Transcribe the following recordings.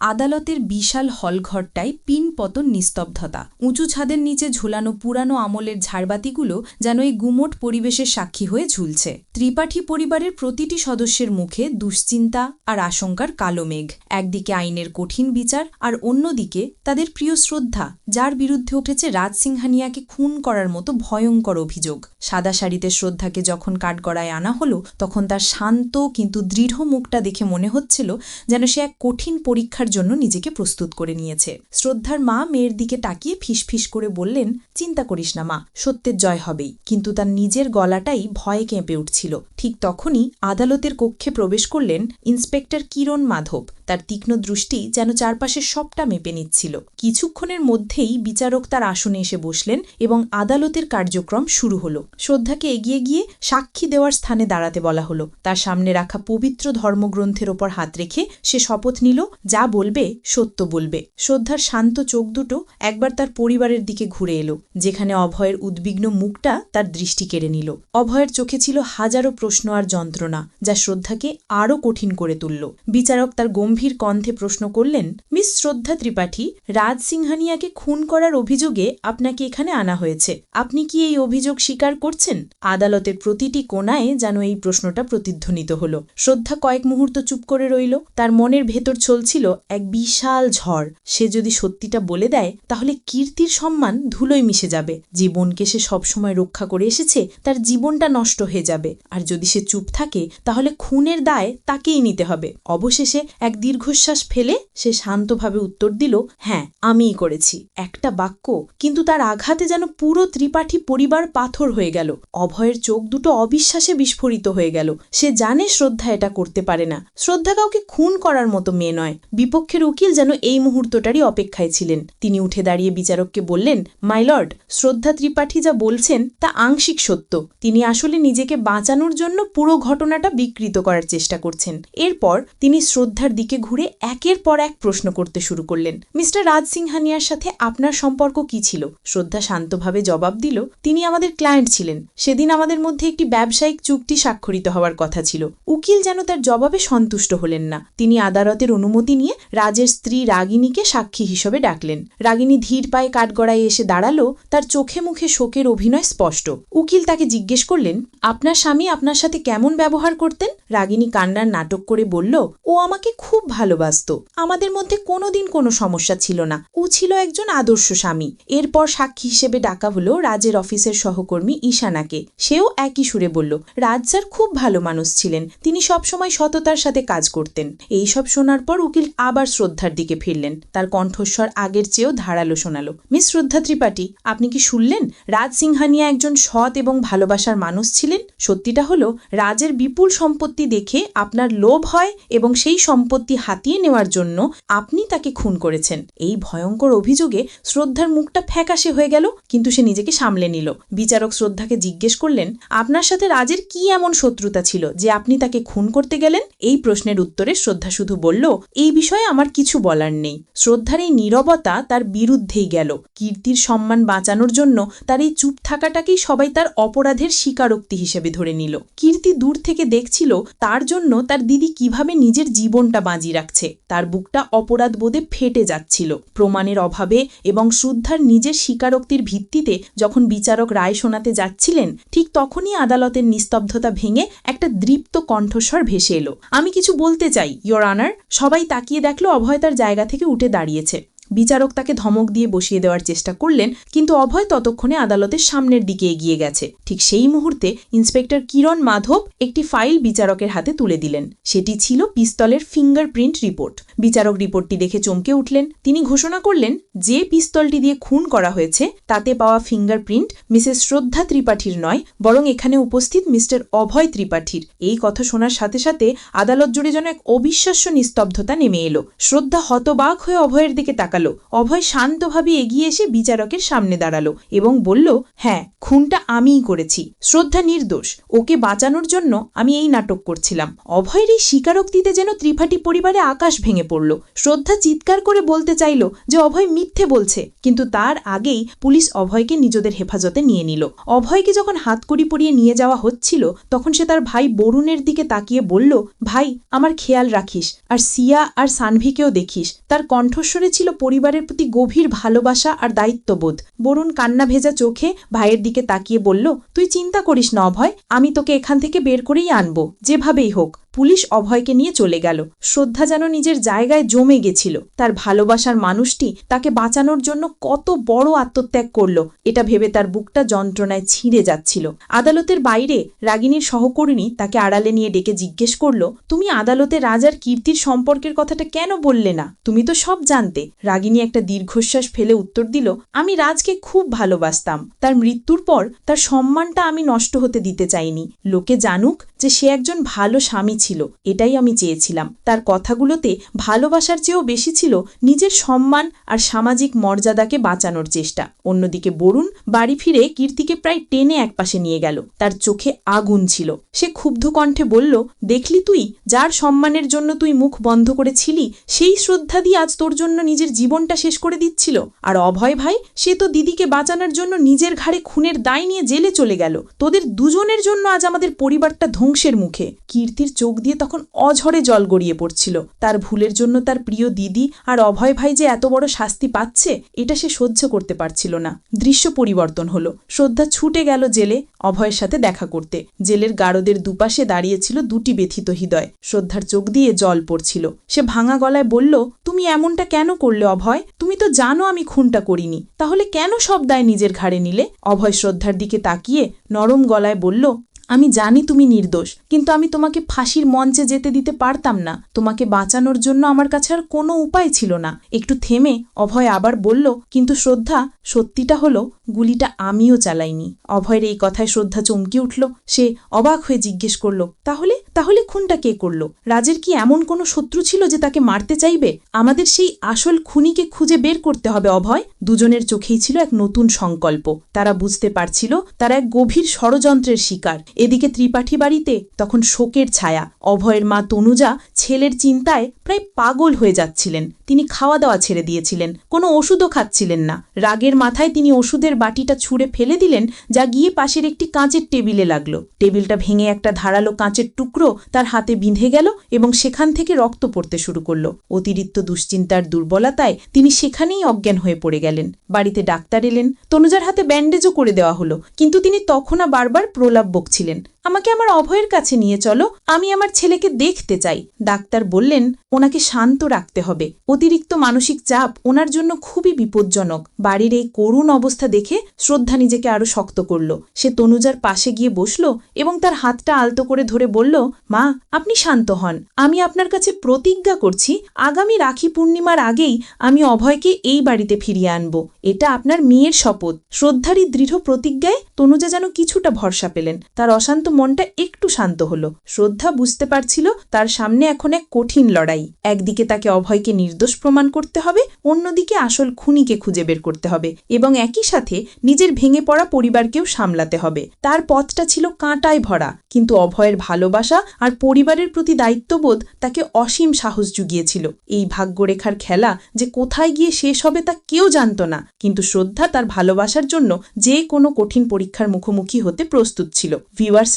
আদালতের বিশাল হলঘরটায় পিন পতন নিস্তব্ধতা। উঁচু ছাদের নিচে ঝুলানো পুরানো আমলের ঝাড়বাতিগুলো যেন এই গুমোট পরিবেশের সাক্ষী হয়ে ঝুলছে। ত্রিপাঠী পরিবারের প্রতিটি সদস্যের মুখে দুশ্চিন্তা আর আশঙ্কার কালো মেঘ। একদিকে আইনের কঠিন বিচার আর অন্যদিকে তাদের প্রিয় শ্রদ্ধা, যার বিরুদ্ধে উঠেছে রাজ সিংহানিয়াকে খুন করার মতো ভয়ঙ্কর অভিযোগ। সাদা শাড়িতে শ্রদ্ধাকে যখন কাঠগড়ায় আনা হলো, তখন তার শান্ত কিন্তু দৃঢ় মুখটা দেখে মনে হচ্ছিল যেন সে এক কঠিন পরীক্ষার জন্য নিজেকে প্রস্তুত করে নিয়েছে। শ্রদ্ধার মা মেয়ের দিকে তাকিয়ে ফিসফিস করে বললেন, চিন্তা করিস না মা, সত্যের জয় হবেই। কিন্তু তার নিজের গলাটাই ভয়ে কেঁপে উঠছিল। ঠিক তখনই আদালতের কক্ষে প্রবেশ করলেন ইন্সপেক্টর কিরণ মাধব। তার তীক্ষ্ণ দৃষ্টি যেন চারপাশে সবটা মেপে নিচ্ছিল। কিছুক্ষণের মধ্যেই বিচারক তার আসনে এসে বসলেন এবং আদালতের কার্যক্রম শুরু হলো। শ্রদ্ধাকে এগিয়ে গিয়ে সাক্ষী দেওয়ার স্থানে দাঁড়াতে বলা হলো। তার সামনে রাখা পবিত্র ধর্মগ্রন্থের ওপর হাত রেখে সে শপথ নিল, যা বলবে, সত্য বলবে। শ্রদ্ধার শান্ত চোখ দুটো একবার তার পরিবারের দিকে ঘুরে এলো, যেখানে অভয়ের উদ্বিগ্ন মুখটা তার দৃষ্টি কেড়ে নিল। অভয়ের চোখে ছিল হাজারো আর যন্ত্রণা, যা শ্রদ্ধাকে আরও কঠিন করে তুলল। বিচারক তার গম্ভীর কণ্ঠে প্রশ্ন করলেন, মিস শ্রদ্ধা ত্রিপাঠী, রাজ সিংহানিয়াকে খুন করার অভিযোগে আপনাকে এখানে আনা হয়েছে। আপনি কি এই অভিযোগ স্বীকার করছেন? আদালতের প্রতিটি কোনায় যেন এই প্রশ্নটা প্রতিধ্বনিত হল। শ্রদ্ধা কয়েক মুহূর্ত চুপ করে রইল। তার মনের ভেতর চলছিল এক বিশাল ঝড়। সে যদি সত্যিটা বলে দেয়, তাহলে কীর্তির সম্মান ধুলোয় মিশে যাবে। জীবনকে সে সবসময় রক্ষা করে এসেছে, তার জীবনটা নষ্ট হয়ে যাবে। আর যদি সে চুপ থাকে, তাহলে খুনের দায় তাকেই নিতে হবে। অবশেষে এক দীর্ঘশ্বাস ফেলে সে শান্তভাবে উত্তর দিল হ্যাঁ আমিই করেছি। একটা বাক্য, কিন্তু তার আঘাতে যেন পুরো ত্রিপাঠী পরিবার পাথর হয়ে গেল। অভয়ের চোখ দুটো অবিশ্বাসে বিস্ফোরিত হয়ে গেল। সে জানে শ্রদ্ধা এটা করতে পারে না। শ্রদ্ধা কাউকে খুন করার মতো মেয়ে নয়। বিপক্ষের উকিল যেন এই মুহূর্তটারই অপেক্ষায় ছিলেন। তিনি উঠে দাঁড়িয়ে বিচারককে বললেন মাইলর্ড শ্রদ্ধা ত্রিপাঠী যা বলছেন তা আংশিক সত্য। তিনি আসলে নিজেকে বাঁচানোর জন্য পুরো ঘটনাটা বিকৃত করার চেষ্টা করছেন। এরপর তিনি শ্রদ্ধার দিকে ঘুরে একের পর এক প্রশ্ন করতে শুরু করলেন, মিস্টার রাজ সিংহানিয়ার সাথে আপনার সম্পর্ক কি ছিল? শ্রদ্ধা শান্তভাবে জবাব দিল, তিনি আমাদের ক্লায়েন্ট ছিলেন। সেদিন আমাদের মধ্যে একটি ব্যবসায়িক চুক্তি স্বাক্ষরিত হওয়ার কথা ছিল। উকিল যেন তার জবাবে সন্তুষ্ট হলেন না। তিনি আদালতের অনুমতি নিয়ে রাজের স্ত্রী রাগিনীকে সাক্ষী হিসেবে ডাকলেন। রাগিনী ধীর পায়ে কাঠগড়ায় এসে দাঁড়াল। তার চোখে মুখে শোকের অভিনয় স্পষ্ট। উকিল তাকে জিজ্ঞেস করলেন, আপনার স্বামী আপনার সাথে কেমন ব্যবহার করতেন? রাগিনী কান্নার নাটক করে বলল, ও আমাকে খুব ভালোবাসত। আমাদের মধ্যে কোনোদিন কোনো সমস্যা ছিল না। ও ছিল একজন আদর্শ স্বামী। এরপর সাক্ষী হিসেবে ডাকা হলো রাজের অফিসের সহকর্মী ঈশানাকে। সেও একই সুরে বলল, রাজ স্যার খুব ভালো মানুষ ছিলেন। তিনি সবসময় সততার সাথে কাজ করতেন। এইসব শোনার পর উকিল আবার শ্রদ্ধার দিকে ফিরলেন। তার কণ্ঠস্বর আগের চেয়েও ধারালো শোনালো। মিস শ্রদ্ধা ত্রিপাঠী, আপনি কি শুনলেন? রাজ সিংহানিয়া একজন সৎ এবং ভালোবাসার মানুষ ছিলেন? সত্যিটা হলো রাজের বিপুল সম্পত্তি দেখে আপনার লোভ হয় এবং সেই সম্পত্তি হাতিয়ে নেওয়ার জন্য আপনি তাকে খুন করেছেন। এই ভয়ঙ্কর অভিযোগে শ্রদ্ধার মুখটা ফ্যাকাশে হয়ে গেল, কিন্তু সে নিজেকে সামলে নিল। বিচারক শ্রদ্ধাকে জিজ্ঞেস করলেন, আপনার সাথে রাজের কি এমন শত্রুতা ছিল যে আপনি তাকে খুন করতে গেলেন? এই প্রশ্নের উত্তরে শ্রদ্ধা শুধু বলল, এই বিষয়ে আমার কিছু বলার নেই। শ্রদ্ধার এই নীরবতা তার বিরুদ্ধেই গেল। কীর্তির সম্মান বাঁচানোর জন্য তার এই চুপ থাকাটাকেই সবাই তার অপরাধের স্বীকারোক্তি হিসেবে ধরে নিল। কীর্তি দূর থেকে দেখছিল, তার জন্য তার দিদি কীভাবে নিজের জীবনটা বাজি রাখছে। তার বুকটা অপরাধ বোধে ফেটে যাচ্ছিল। প্রমাণের অভাবে এবং শ্রদ্ধার নিজের স্বীকারোক্তির ভিত্তিতে যখন বিচারক রায় শোনাতে যাচ্ছিলেন, ঠিক তখনই আদালতের নিস্তব্ধতা ভেঙে একটা দৃপ্ত কণ্ঠস্বর ভেসে এলো। আমি কিছু বলতে চাই ইয়োর আনার সবাই তাকিয়ে দেখল, অভয় তার জায়গা থেকে উঠে দাঁড়িয়েছে। বিচারক তাকে ধমক দিয়ে বসিয়ে দেওয়ার চেষ্টা করলেন, কিন্তু অভয় ততক্ষণে আদালতের সামনের দিকে এগিয়ে গেছে। ঠিক সেই মুহূর্তে ইন্সপেক্টর কিরণ মাধব একটি ফাইল বিচারকের হাতে তুলে দিলেন। সেটি ছিল পিস্তলের ফিঙ্গারপ্রিন্ট রিপোর্ট। বিচারক রিপোর্টটি দেখে চমকে উঠলেন। তিনি ঘোষণা করলেন, যে পিস্তলটি দিয়ে খুন করা হয়েছে, তাতে পাওয়া ফিঙ্গারপ্রিন্ট মিসেস শ্রদ্ধা ত্রিপাঠীর নয়, বরং এখানে উপস্থিত মিস্টার অভয় ত্রিপাঠীর। এই কথা শোনার সাথে সাথে আদালত জুড়ে যেন এক অবিশ্বাস্য নিস্তব্ধতা নেমে এলো। শ্রদ্ধা হতবাক হয়ে অভয়ের দিকে তাকালো অভয় শান্তভাবে এগিয়ে এসে বিচারকের সামনে দাঁড়াল এবং বলল হ্যাঁ খুনটা আমিই করেছি। শ্রদ্ধা নির্দোষ, ওকে বাঁচানোর জন্য আমি এই নাটক করছিলাম। অভয়ের এই স্বীকারোক্তিতে যেন ত্রিপাঠী পরিবারে আকাশ ভেঙে পড়ল। শ্রদ্ধা চিৎকার করে বলতে চাইল যে অভয় মিথ্যে বলছে, কিন্তু তার আগেই পুলিশ অভয়কে নিজেদের হেফাজতে নিয়ে নিল। অভয়কে যখন হাতকড়ি পরিয়ে নিয়ে যাওয়া হচ্ছিল, তখন সে তার ভাই বরুণের দিকে তাকিয়ে বলল, ভাই, আমার খেয়াল রাখিস, আর সিয়া আর সানভিকেও দেখিস। তার কণ্ঠস্বরে ছিল পরিবারের প্রতি গভীর ভালোবাসা আর দায়িত্ববোধ। বরুণ কান্না ভেজা চোখে ভাইয়ের দিকে তাকিয়ে বলল, তুই চিন্তা করিস না অভয়, আমি তোকে এখান থেকে বের করেই আনব, যেভাবেই হোক। পুলিশ অভয়কে নিয়ে চলে গেল। শ্রদ্ধা যেন নিজের জায়গায় জমে গেছিল। তার ভালোবাসার মানুষটি তাকে বাঁচানোর জন্য কত বড় আত্মত্যাগ করল, এটা ভেবে তার বুকটা যন্ত্রণায় ছিঁড়ে যাচ্ছিল। আদালতের বাইরে রাগিনীর সহকর্মী তাকে আড়ালে নিয়ে ডেকে জিজ্ঞেস করল, তুমি আদালতে রাজার কীর্তির সম্পর্কের কথাটা কেন বললে না? তুমি তো সব জানতে। রাগিনী একটা দীর্ঘশ্বাস ফেলে উত্তর দিল, আমি রাজকে খুব ভালোবাসতাম। তার মৃত্যুর পর তার সম্মানটা আমি নষ্ট হতে দিতে চাইনি। লোকে জানুক যে সে একজন ভালো স্বামী ছিল, এটাই আমি চেয়েছিলাম। তার কথাগুলোতে ভালোবাসার চেয়েও বেশি ছিল নিজের সম্মান আর সামাজিক মর্যাদাকে বাঁচানোর চেষ্টা। অন্যদিকে বরুণ বাড়ি ফিরে কীর্তিকে প্রায় টেনে একপাশে নিয়ে গেল। তার চোখে আগুন ছিল। সে ক্ষুব্ধ কণ্ঠে বলল, দেখলি তুই, যার সম্মানের জন্য তুই মুখ বন্ধ করেছিলি, সেই শ্রদ্ধা দিয়ে আজ তোর জন্য নিজের জীবনটা শেষ করে দিচ্ছিল। আর অভয় ভাই, সে তো দিদিকে বাঁচানোর জন্য নিজের ঘাড়ে খুনের দায় নিয়ে জেলে চলে গেল। তোদের দুজনের জন্য আজ আমাদের পরিবারটা ধ্বংসের মুখে। কীর্তির চোখ দিয়ে তখন অঝরে জল গড়িয়ে পড়ছিল। তার ভুলের জন্য তার প্রিয় দিদি আর অভয় ভাই যে এত বড় শাস্তি পাচ্ছে, এটা সে সহ্য করতে পারছিল না। দৃশ্য পরিবর্তন হলো। শ্রদ্ধা ছুটে গেল জেলে অভয়ের সাথে দেখা করতে। জেলের গারদের দুপাশে দাঁড়িয়েছিল দুটি ব্যথিত হৃদয়। শ্রদ্ধার চোখ দিয়ে জল পড়ছিল। সে ভাঙা গলায় বলল, তুমি এমনটা কেন করলে অভয়? তুমি তো জানো আমি খুনটা করিনি। তাহলে কেন সব দায় নিজের ঘাড়ে নিলে? অভয় শ্রদ্ধার দিকে তাকিয়ে নরম গলায় বলল আমি জানি তুমি নির্দোষ, কিন্তু আমি তোমাকে ফাঁসির মঞ্চে যেতে দিতে পারতাম না। তোমাকে বাঁচানোর জন্য আমার কাছে আর কোনো উপায় ছিল না। একটু থেমে অভয় আবার বলল, কিন্তু শ্রদ্ধা সত্যিটা হলো, গুলিটা আমিও চালাইনি। অভয়ের এই কথায় শ্রদ্ধা চমকে উঠল। সে অবাক হয়ে জিজ্ঞেস করল, তাহলে তাহলে খুনটা কে করল? রাজের কি এমন কোনো শত্রু ছিল যে তাকে মারতে চাইবে? আমাদের সেই আসল খুনিকে খুঁজে বের করতে হবে, অভয়। দুজনের চোখেই ছিল এক নতুন সংকল্প। তারা বুঝতে পারছিল, তারা এক গভীর ষড়যন্ত্রের শিকার। এদিকে ত্রিপাঠী বাড়িতে তখন শোকের ছায়া। অভয়ের মা তনুজা ছেলের চিন্তায় প্রায় পাগল হয়ে যাচ্ছিলেন। তিনি খাওয়া দাওয়া ছেড়ে দিয়েছিলেন। কোনো ওষুধও খাচ্ছিলেন না। রাগের মাথায় তিনি ওষুধের বাটিটা ছুঁড়ে ফেলে দিলেন, যা গিয়ে পাশের একটি কাঁচের টেবিলে লাগল। টেবিলটা ভেঙে একটা ধারালো কাঁচের টুকরো তার হাতে বিঁধে গেল এবং সেখান থেকে রক্ত পড়তে শুরু করল। অতিরিক্ত দুশ্চিন্তার দুর্বলতায় তিনি সেখানেই অজ্ঞান হয়ে পড়ে গেলেন। বাড়িতে ডাক্তার এলেন, তনুজার হাতে ব্যান্ডেজও করে দেওয়া হলো, কিন্তু তিনি তখনও বারবার প্রলাপ বকছিলেন আমাকে আমার অভয়ের কাছে নিয়ে চলো, আমি আমার ছেলেকে দেখতে চাই। ডাক্তার বললেন, ওনাকে শান্ত রাখতে হবে। অতিরিক্ত মানসিক চাপ ওনার জন্য খুবই বিপজ্জনক। বাড়ির এই করুণ অবস্থা দেখে শ্রদ্ধা নিজেকে আরও শক্ত করল। সে তনুজার পাশে গিয়ে বসল এবং তার হাতটা আলতো করে ধরে বলল, মা, আপনি শান্ত হন। আমি আপনার কাছে প্রতিজ্ঞা করছি, আগামী রাখি পূর্ণিমার আগেই আমি অভয়কে এই বাড়িতে ফিরিয়ে আনব। এটা আপনার মেয়ের শপথ। শ্রদ্ধারই দৃঢ় প্রতিজ্ঞায় তনুজা যেন কিছুটা ভরসা পেলেন। তার অশান্ত মনটা একটু শান্ত হলো। শ্রদ্ধা বুঝতে পারছিল তার সামনে এখন এক কঠিন লড়াই। একদিকে তাকে অভয়কে নির্দোষ প্রমাণ করতে হবে, অন্যদিকে আসল খুনিকে খুঁজে বের করতে হবে এবং একই সাথে নিজের ভেঙে পড়া পরিবারকেও সামলাতে হবে। তার পথটা ছিল কাঁটায় ভরা, কিন্তু অভয়ের ভালোবাসা আর পরিবারের প্রতি দায়িত্ববোধ তাকে অসীম সাহস জুগিয়েছিল। এই ভাগ্যরেখার খেলা যে কোথায় গিয়ে শেষ হবে তা কেউ জানত না, কিন্তু শ্রদ্ধা তার ভালোবাসার জন্য যে কোনো কঠিন পরীক্ষার মুখোমুখি হতে প্রস্তুত ছিল।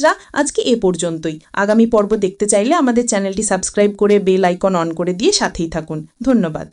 ভিউয়ার্সরা আজকে এ পর্যন্তই। আগামী পর্ব দেখতে চাইলে আমাদের চ্যানেলটি সাবস্ক্রাইব করে বেল আইকন অন করে দিয়ে সাথেই থাকুন। ধন্যবাদ।